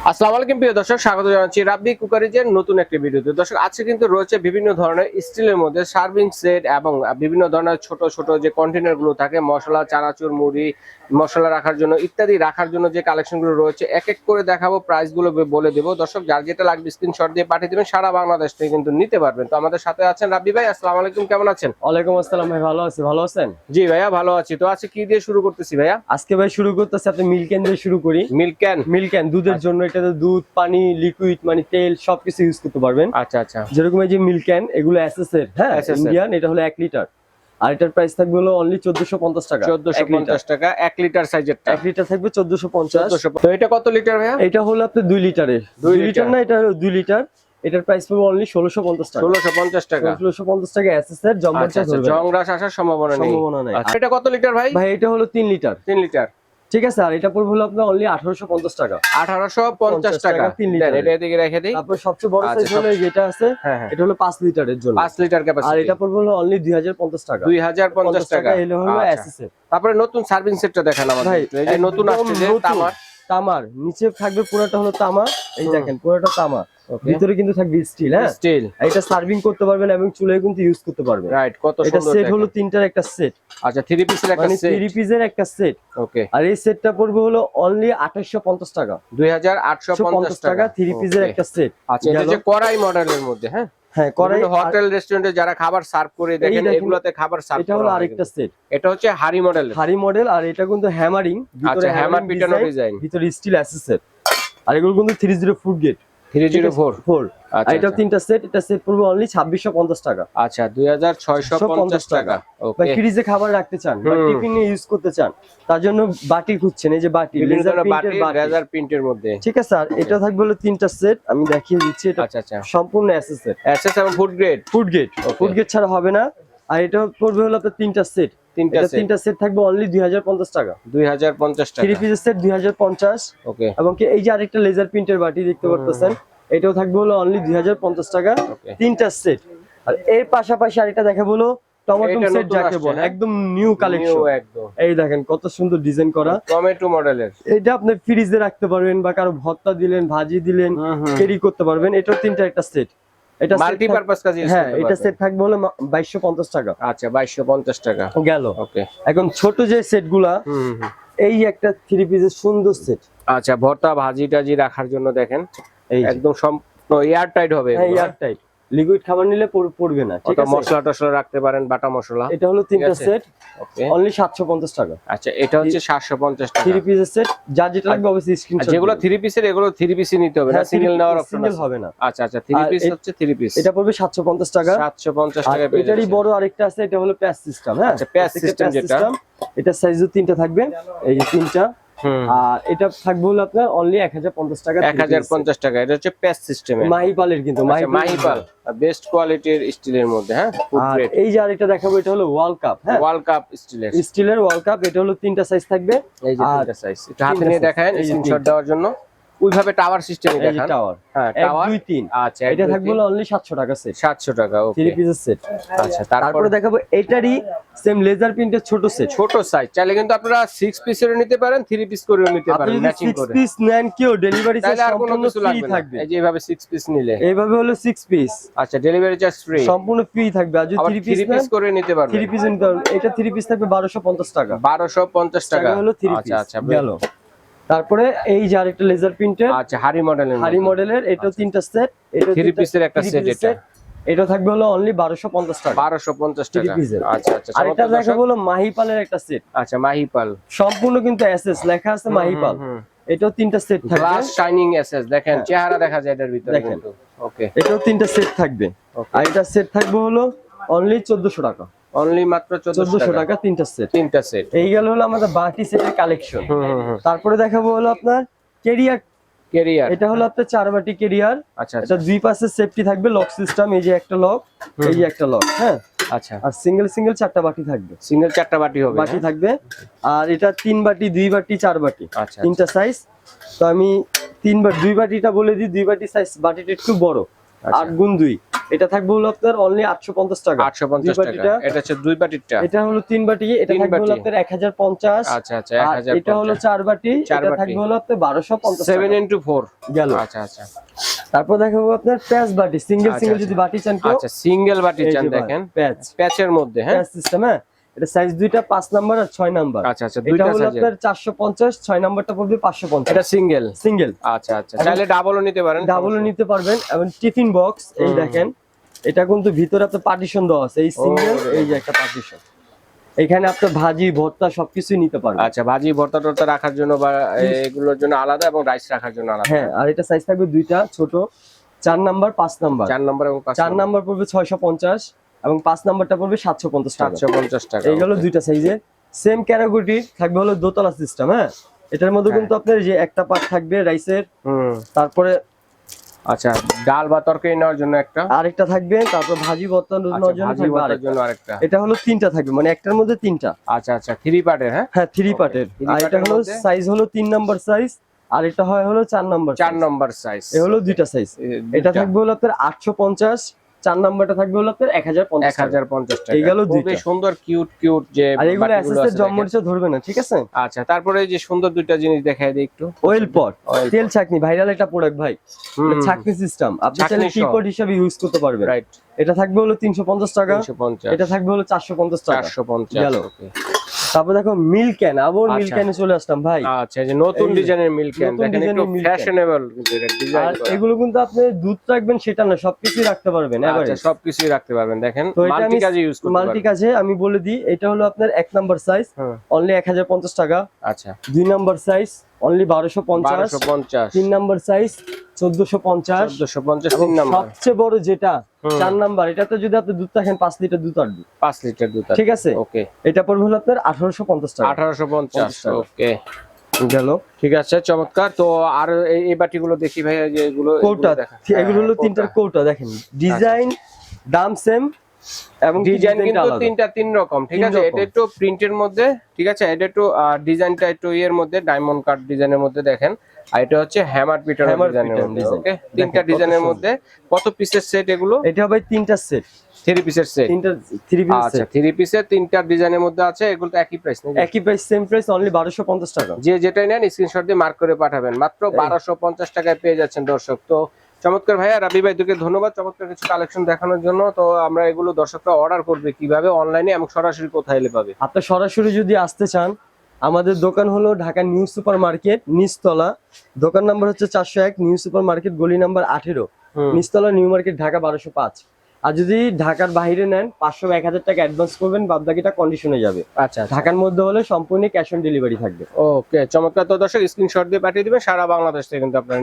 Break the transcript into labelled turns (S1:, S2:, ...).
S1: আসসালামু আলাইকুম প্রিয় দর্শক স্বাগত জানাচ্ছি রাব্বি কুকারিজের নতুন একটি ভিডিওতে। দর্শক আজকে কিন্তু রয়েছে বিভিন্ন ধরনের স্টিলের মধ্যে সার্ভিং সেট এবং বিভিন্ন ধরনের ছোট ছোট যে কন্টেনারগুলো থাকে মশলা চানাচুর মুড়ি মশলা রাখার জন্য ইত্যাদি রাখার জন্য যে কালেকশনগুলো রয়েছে এক এক করে দেখাবো প্রাইসগুলো বে- বলে দেবো। দর্শক যার যেটা লাগবে স্ক্রিনশট দিয়ে পাঠিয়ে দেবেন সারা বাংলাদেশ থেকে কিন্তু নিতে পারবেন। তো আমাদের সাথে আছেন রাব্বি ভাই আসসালামু আলাইকুম কেমন আছেন?
S2: ওয়ালাইকুম আসসালাম ভাই ভালো আছি ভালো আছেন?
S1: জি ভাইয়া ভালো আছি। তো আজকে কি দিয়ে শুরু করতেছি ভাইয়া?
S2: আজকে ভাই শুরু করতেছি আপনি মিল্ক ক্যান দিয়ে শুরু করি।
S1: মিল্ক ক্যান
S2: মিল্ক ক্যান দুধের জন্য এটাতে দুধ পানি লিকুইড মানে তেল সবকিছু ইউজ করতে পারবেন।
S1: আচ্ছা আচ্ছা।
S2: যেরকম এই যে মিল্ক ক্যান এগুলো এসএস এর হ্যাঁ? ইন্ডিয়ান এটা হলো এক লিটার আর এটার প্রাইস থাকবে হলো অনলি চোদ্দশো পঞ্চাশ টাকা।
S1: চোদ্দশো পঞ্চাশ টাকা এক লিটার সাইজেরটা
S2: এক লিটার থাকবে চোদ্দশো পঞ্চাশ।
S1: চোদ্দশো তো এটা কত লিটার ভাইয়া?
S2: এটা হলো লিটারের
S1: দুই
S2: দুই
S1: লিটার।
S2: লিটার না এটা হলো দুই লিটার এটার প্রাইস পড়বে অনলি ষোলোশো পঞ্চাশ টাকা।
S1: ষোলোশো পঞ্চাশ টাকা।
S2: ষোলোশো পঞ্চাশ টাকা এসএস এর জম্বার
S1: আচ্ছা আচ্ছা জং আসার সম্ভাবনা নেই।
S2: সম্ভাবনা নেই।
S1: আচ্ছা, এটা কত লিটার ভাই?
S2: ভাই এটা হলো তিন লিটার
S1: তিন লিটার
S2: ঠিক আছে আর এটা পড়বে হলো আপনার অনলি আঠারোশো পঞ্চাশ টাকা।
S1: আঠারোশো পঞ্চাশ
S2: টাকা,
S1: টাকা।
S2: তিন লিটার।
S1: এটা এদিকে রেখে দিই।
S2: তারপর সবচেয়ে বড়
S1: আচ্ছা,
S2: সাইজ হলো যেটা আছে
S1: হ্যাঁ হ্যাঁ।
S2: এটা হলো পাঁচ লিটারের জন্য।
S1: পাঁচ লিটার ক্যাপাসিটি আর
S2: এটা পড়বে হলো অনলি দুই হাজার পঞ্চাশ টাকা।
S1: দুই হাজার পঞ্চাশ টাকা
S2: এলো হলো এসএসএফ
S1: তারপরে নতুন সার্ভিং সেটটা দেখান আমাদের
S2: ভাই,
S1: এই যে নতুন আসছে যে তামার।
S2: তামার নিচে থাকবে পুরোটা হলো তামা এই দেখেন পুরোটা তামা। ভিতরে কিন্তু থাকবে স্টিল হ্যাঁ?
S1: স্টিল
S2: এটা সার্ভিং করতে পারবেন এবং চুলায় কিন্তু ইউজ করতে পারবেন।
S1: রাইট কত সুন্দর
S2: এটা
S1: সেট
S2: হলো তিনটার একটা সেট
S1: আচ্ছা থ্রি পিসের একটা সেট
S2: থ্রি পিসের একটা সেট
S1: ওকে
S2: আর এই সেটটা পড়বে হলো অনলি আঠাশশো পঞ্চাশ টাকা।
S1: দুই হাজার আটশো পঞ্চাশ
S2: পঞ্চাশ টাকা
S1: টাকা।
S2: থ্রি পিসের একটা সেট
S1: আচ্ছা এটা যে কড়াই মডেলের মধ্যে হ্যাঁ?
S2: হ্যাঁ করেন
S1: হোটেল রেস্টুরেন্টে যারা খাবার সার্ভ করে দেখেন এগুলোতে খাবার সার্ভ
S2: এটা হলো আরেকটা সেট
S1: এটা হচ্ছে হারি মডেল
S2: হারি মডেল আর এটা কিন্তু হ্যামারিং
S1: আচ্ছা, ভিতরে হ্যামার পিটানো ডিজাইন
S2: ভিতরে স্টিল অ্যাসেসেট আর এগুলো কিন্তু 304 গেট 304
S1: 4
S2: এটা তিনটা সেট এটা সেট পড়বে অনলি ছাব্বিশশো পঞ্চাশ টাকা।
S1: আচ্ছা দুই হাজার ছয়শো পঞ্চাশ টাকা।
S2: বা
S1: ওকে
S2: ফ্রিজে খাবার রাখতে চান বা। টিফিনে ইউজ করতে চান তার জন্য বাটি খুঁজছেন এই যে বাটি লেজার
S1: বাটি লেজার প্রিন্টের মধ্যে।
S2: ঠিক আছে আর এটা থাকবে হলো তিনটা সেট আমি দেখিয়ে দিচ্ছি এটা
S1: আচ্ছা আচ্ছা।
S2: সম্পূর্ণ অ্যাসেসের
S1: এসএস এবং food grade
S2: food
S1: Okay.
S2: Food grade ছাড়া হবে না। আর এটা পড়বে হলো আপনার তিনটা সেট
S1: তিনটা সেট
S2: তিনটা সেট থাকবে অনলি দুই হাজার পঞ্চাশ টাকা।
S1: দুই হাজার পঞ্চাশ
S2: থ্রি পিসের সেট দুই হাজার পঞ্চাশ।
S1: ওকে
S2: এবং কি এই যে আরেকটা লেজার প্রিন্টের বাটি দেখতে পারতেছেন এটাও থাকবে হলো অনলি দুই হাজার পঞ্চাশ টাকা। তিনটা সেট আর এর পাশাপাশি আরেকটা দেখাবো হলো টমেটো
S1: এটা
S2: সেট
S1: নতুন
S2: যাকে বলে? একদম নিউ কালেকশন এই দেখেন কত সুন্দর ডিজাইন করা।
S1: টমেটো মডেলের
S2: এটা আপনি ফ্রিজে রাখতে পারবেন বা কারও ভর্তা দিলেন ভাজি দিলেন ক্যারি করতে পারবেন। এটাও তিনটা একটা সেট এটা
S1: কাজে
S2: হ্যাঁ এটা সেট থাকবে হলো বাইশশো পঞ্চাশ টাকা।
S1: আচ্ছা বাইশশো পঞ্চাশ টাকা।
S2: গেল।
S1: ওকে
S2: এখন ছোট যে সেটগুলা
S1: হুম হুম।
S2: এই একটা থ্রি পিসের সুন্দর সেট
S1: আচ্ছা ভর্তা ভাজি টাজি রাখার জন্য দেখেন। একদম সম্পূর্ণ এয়ার টাইট হবে
S2: হ্যাঁ এয়ার টাইট লিকুইড খাবার নিলে পড়বে না ঠিক আছে?
S1: মশলা টশলা রাখতে পারেন বাটা মশলা।
S2: এটা হলো তিনটা সেট
S1: ওকে
S2: অনলি সাতশো পঞ্চাশ টাকা।
S1: আচ্ছা এটা হচ্ছে সাতশো পঞ্চাশ টাকা।
S2: থ্রি পিসের সেট যার যেটা লাগবে অবশ্যই স্ক্রিনশট
S1: যেগুলো থ্রি পিসের এগুলো থ্রি পিসই নিতে হবে না সিঙ্গেল নেওয়ার অপশন
S2: সিঙ্গেল হবে না।
S1: আচ্ছা আচ্ছা থ্রি পিস হচ্ছে থ্রি পিস
S2: এটা পড়বে সাতশো পঞ্চাশ টাকা।
S1: সাতশো পঞ্চাশ
S2: আর
S1: টাকা পেয়ে
S2: এটারই বড় আরেকটা আছে এটা হলো প্যাচ সিস্টেম হ্যাঁ?
S1: আচ্ছা, system
S2: patch
S1: যেটা।
S2: এটা সাইজও তিনটা থাকবে। এই যে তিনটা। আর এটা থাকবে হলো আপনার অনলি এক হাজার পঞ্চাশ টাকা
S1: এক হাজার পঞ্চাশ টাকা এটা হচ্ছে প্যাচ সিস্টেম
S2: মাহিপালের কিন্তু
S1: মাহিপাল বেস্ট কোয়ালিটির স্টিলের মধ্যে হ্যাঁ?
S2: এই যে আরেকটা দেখাবো এটা হলো ওয়ার্ল্ড কাপ হ্যাঁ?
S1: ওয়ার্ল্ড কাপ স্টিলের
S2: স্টিলের ওয়ার্ল্ড কাপ এটা হলো তিনটা সাইজ থাকবে।
S1: এই যে তিনটা সাইজ এটা হাতে নিয়ে দেখায় স্ক্রিনশট দেওয়ার জন্য। ওইভাবে টাওয়ার সিস্টেমে
S2: এই টাওয়ার
S1: হ্যাঁ টাওয়ার
S2: দুই তিন।
S1: আচ্ছা
S2: এটা থাকবে অনলি সাতশো টাকা সেট
S1: সাতশো টাকা ওকে
S2: থ্রি পিসের সেট
S1: আচ্ছা তারপরে
S2: দেখাবো এটারই সেম লেজার প্রিন্টের ছোট সেট
S1: ছোট সাইজ চাইলে কিন্তু আপনারা সিক্স পিসেরও নিতে পারেন থ্রি পিস করেও নিতে পারেন ম্যাচিং করে।
S2: পিস নেন কেউ ডেলিভারি চার্জ সম্পূর্ণ ফ্রি থাকবে।
S1: এই যে এইভাবে সিক্স পিস নিলে।
S2: এইভাবে হলো সিক্স পিস
S1: আচ্ছা ডেলিভারি চার্জ ফ্রি
S2: সম্পূর্ণ ফ্রি থাকবে। আর যদি
S1: আবার
S2: থ্রি
S1: থ্রি
S2: পিস
S1: পিস করে নিতে পারবেন।
S2: থ্রি পিস নিতে পারবেন এটা থ্রি পিস থাকবে বারোশো পঞ্চাশ টাকা।
S1: বারোশো পঞ্চাশ টাকা।
S2: টাকা হলো থ্রি
S1: আচ্ছা
S2: পিস
S1: আচ্ছা
S2: গেল। তারপরে এই যে আরেকটা লেজার প্রিন্টের
S1: আচ্ছা হাড়ি মডেলের
S2: হারি মডেলের এটাও তিনটা সেট এটা
S1: থ্রি পিসের একটা সেট এটা।
S2: এটা থাকবে হলো অনলি বারোশো পঞ্চাশ টাকা।
S1: বারোশো পঞ্চাশ
S2: Three
S1: টাকা। আচ্ছা আচ্ছা চমৎকার।
S2: দেখাবো
S1: দর্শক।
S2: হলো মাহিপালের একটা সেট
S1: আচ্ছা মাহিপাল
S2: সম্পূর্ণ কিন্তু এসএস লেখা আছে মাহিপাল এটাও তিনটা সেট থাকবে।
S1: গ্লাস শাইনিং এসএস দেখেন
S2: হ্যাঁ।
S1: চেহারা দেখা যায় এটার ভিতরে
S2: দেখেন।
S1: ওকে
S2: এটাও তিনটা সেট থাকবে। আর এটা সেট থাকবে হলো অনলি চোদ্দশো টাকা।
S1: অনলি মাত্র
S2: চোদ্দশো
S1: চোদ্দশো
S2: টাকা তিনটা সেট
S1: তিনটা সেট
S2: এই গেল হলো আমাদের বাটি সেটের কালেকশন তারপরে দেখাবো হলো আপনার কেরিয়ার
S1: কেরিয়ার
S2: এটা হলো আপনার চার বাটি কেরিয়ার
S1: আচ্ছা আচ্ছা।
S2: এটা দুই পাশে সেফটি থাকবে লক সিস্টেম এই যে একটা লক এই যে একটা লক হ্যাঁ?
S1: আচ্ছা।
S2: আর সিঙ্গেল সিঙ্গেল চারটা বাটি থাকবে।
S1: সিঙ্গেল চারটা বাটি হবে
S2: বাটি থাকবে। আর এটা তিন বাটি দুই বাটি চার বাটি।
S1: আচ্ছা
S2: তিনটা সাইজ তো আমি তিন বার দুই বাটিটা বলে দিই দুই বাটি সাইজ বাটিটা একটু বড়।
S1: আচ্ছা।
S2: আট গুণ দুই। এটা থাকবে হলো আপনার অনলি আটশো পঞ্চাশ টাকা।
S1: আটশো পঞ্চাশ
S2: দুই
S1: টাকা। এটা হচ্ছে দুই বাটিরটা।
S2: এটা হলো তিন বাটি এটা থাকবে হলো আপনার এক হাজার পঞ্চাশ।
S1: আচ্ছা আচ্ছা
S2: এটা হলো চার বাটি
S1: চার
S2: এটা। থাকবে হলো আপনার বারোশো পঞ্চাশ
S1: সেভেন ইন্টু ফোর
S2: গেল।
S1: আচ্ছা আচ্ছা।
S2: তারপর দেখাবো আপনার প্যাচ বাটি সিঙ্গেল
S1: আচ্ছা,
S2: সিঙ্গেল
S1: আচ্ছা।
S2: যদি বাটি চান কেউ।
S1: আচ্ছা সিঙ্গেল বাটি চান দেখেন।
S2: প্যাচ।
S1: প্যাচের মধ্যে হ্যাঁ?
S2: প্যাচ সিস্টেম হ্যাঁ? এটা সাইজ দুইটা পাঁচ নাম্বার আর ছয় নাম্বার
S1: আচ্ছা আচ্ছা দুইটা
S2: হলো আপনার চারশো পঞ্চাশ ছয় নাম্বারটা পড়বে পাঁচশো পঞ্চাশ।
S1: এটা সিঙ্গেল
S2: সিঙ্গেল
S1: আচ্ছা আচ্ছা। চাইলে ডাবলও নিতে পারেন
S2: ডাবলও নিতে পারবেন এবং টিফিন বক্স এই দেখেন। এটা কিন্তু ভিতরে আপনার পার্টিশন দেওয়া আছে। এই সিঙ্গেল এই যে একটা পার্টিশন এখানে আপনার ভাজি ভর্তা সবকিছুই নিতে পারবেন।
S1: আচ্ছা ভাজি ভর্তা টর্তা রাখার জন্য বা এগুলোর জন্য আলাদা এবং রাইস রাখার জন্য আলাদা?
S2: হ্যাঁ আর এটা সাইজ থাকবে দুইটা ছোট চার নাম্বার পাঁচ নাম্বার
S1: চার নম্বর এবং পাঁচ
S2: চার নাম্বার পড়বে ছয়শো পঞ্চাশ এবং পাঁচ নাম্বারটা পড়বে সাতশো পঞ্চাশ টাকা।
S1: সাতশো পঞ্চাশ টাকা
S2: এইগুলো দুইটা সাইজের সেম ক্যাটাগরি থাকবে হলো দোতলা সিস্টেম হ্যাঁ? এটার মধ্যে
S1: হ্যাঁ।
S2: কিন্তু আপনার যে একটা পার্ট থাকবে রাইসের
S1: হুম।
S2: তারপরে
S1: আচ্ছা ডাল বা তরকারি নেওয়ার জন্য একটা?
S2: আরেকটা থাকবে তারপর ভাজি ভর্তা
S1: আচ্ছা
S2: নেওয়ার জন্য
S1: ভাজি ভর্তার
S2: আরেকটা।
S1: জন্য আরেকটা।
S2: এটা হলো তিনটা থাকবে মানে একটার মধ্যে তিনটা।
S1: আচ্ছা আচ্ছা থ্রি পার্টের হ্যাঁ?
S2: হ্যাঁ থ্রি পার্টের আর এটা হলো সাইজ হলো তিন নাম্বার সাইজ আর এটা হয় হলো চার নাম্বার
S1: চার নম্বর সাইজ
S2: এ হলো দুইটা সাইজ এটা থাকবে হলো আপনার আটশো পঞ্চাশ চার নাম্বারটা থাকবে হলো আপনার এক হাজার
S1: এক
S2: পঞ্চাশ
S1: হাজার পঞ্চাশ টাকা।
S2: এই গেল
S1: খুবই সুন্দর কিউট কিউট যে
S2: আর এগুলো
S1: বাটিগুলো
S2: এসএস জম
S1: দেখেন।
S2: ধরবে না ঠিক আছে?
S1: আচ্ছা তারপরে যে সুন্দর দুইটা জিনিস দেখাই দিই একটু।
S2: ওয়েল পট তেল ছাকনি ভাইরাল একটা প্রোডাক্ট ভাই। ছাকনি সিস্টেম আপনি চাইলে টিপট হিসাবে ইউজ করতে পারবেন।
S1: রাইট
S2: এটা থাকবে হলো তিনশো পঞ্চাশ টাকা।
S1: পঞ্চাশ।
S2: এটা থাকবে হলো চারশো পঞ্চাশ টাকা।
S1: চারশো পঞ্চাশ
S2: গেল।
S1: okay।
S2: তারপর দেখো মিল্ক ক্যান আবার
S1: আচ্ছা।
S2: ক্যানে চলে আসলাম ভাই।
S1: আচ্ছা যে নতুন ডিজাইনের মিল্ক ক্যান দেখেন একটু। ফ্যাশনেবল ডিজাইন
S2: আর এগুলো কিন্তু আপনি দুধ রাখবেন সেটা না সবকিছুই রাখতে পারবেন
S1: আচ্ছা। সবকিছুই রাখতে পারবেন দেখেন মাল্টি কাজে ইউজ করতে
S2: মাল্টি কাজে আমি বলে দিই এটা হলো আপনার এক নাম্বার সাইজ অনলি এক হাজার পঞ্চাশ টাকা।
S1: আচ্ছা।
S2: দুই নাম্বার সাইজ অনলি বারোশো পঞ্চাশ।
S1: বারোশো পঞ্চাশ।
S2: তিন নাম্বার সাইজ সবচেয়ে বড় যেটা চার নাম্বার এটাতে যদি আপনি দুধ রাখেন পাঁচ লিটার দুধ আসবে
S1: পাঁচ লিটার দুধ
S2: ঠিক আছে?
S1: ওকে।
S2: এটা পড়বে হলো আপনার আঠারোশো পঞ্চাশ টাকা।
S1: আঠারোশো পঞ্চাশ ওকে।
S2: গেল।
S1: ঠিক আছে চমৎকার। তো আর এই বাটিগুলো দেখি ভাই এগুলো
S2: কৌটা
S1: এগুলো দেখা-
S2: এগুলো হলো
S1: হ্যাঁ,
S2: তিনটার
S1: কৌটা।
S2: কৌটা দেখেন। ডিজাইন দাম সেম এবং
S1: ডিজাইন কিন্তু তিনটা তিন রকম ঠিক আছে? এটা একটু প্রিন্টের মধ্যে ঠিক আছে? এটা একটু ডিজাইনটা একটু ইয়ের মধ্যে ডায়মন্ড কাট ডিজাইনের মধ্যে দেখেন। আর এটা হচ্ছে হ্যামার পিটার ডিজাইনের মধ্যে ওকে তিনটা ডিজাইনের মধ্যে। কত পিসের সেট এগুলো?
S2: এটা হবে তিনটা সেট
S1: থ্রি পিসের সেট
S2: তিনটা থ্রি পিস
S1: আচ্ছা থ্রি পিসের তিনটা ডিজাইনের মধ্যে আছে এগুলো তো একই প্রাইস নাকি?
S2: একই প্রাইস সেম প্রাইস অনলি বারোশো পঞ্চাশ টাকা।
S1: যে যেটাই নেন স্ক্রিনশট দিয়ে মার্ক করে পাঠাবেন। মাত্র বারোশো পঞ্চাশ টাকায় পেয়ে যাচ্ছেন দর্শক। তো চমৎকার ভাইয়া রাবি ভাই তোকে ধন্যবাদ। চমৎকার কিছু কালেকশন দেখানোর জন্য। তো আমরা এগুলো দর্শকরা অর্ডার করবে কীভাবে অনলাইনে এবং সরাসরি কোথায় এলে পাবে?
S2: আপনি সরাসরি যদি আসতে চান আমাদের দোকান হলো ঢাকা নিউ সুপার মার্কেট নিচতলা। দোকান নাম্বার হচ্ছে চারশো এক নিউ সুপার মার্কেট গলি নাম্বার আঠেরো। নিচতলা নিউ মার্কেট ঢাকা বারোশো পাঁচ। আর যদি ঢাকার বাইরে নেন পাঁচশো এক হাজার টাকা অ্যাডভান্স করবেন বাদ বাকিটা কন্ডিশনে যাবে।
S1: আচ্ছা আচ্ছা।
S2: ঢাকার মধ্যে হলে সম্পূর্ণ ক্যাশ অন ডেলিভারি থাকবে।
S1: ওকে চমৎকার। তো দর্শক স্ক্রিনশট দিয়ে পাঠিয়ে দিবেন সারা বাংলাদেশ থেকে কিন্তু আপনারা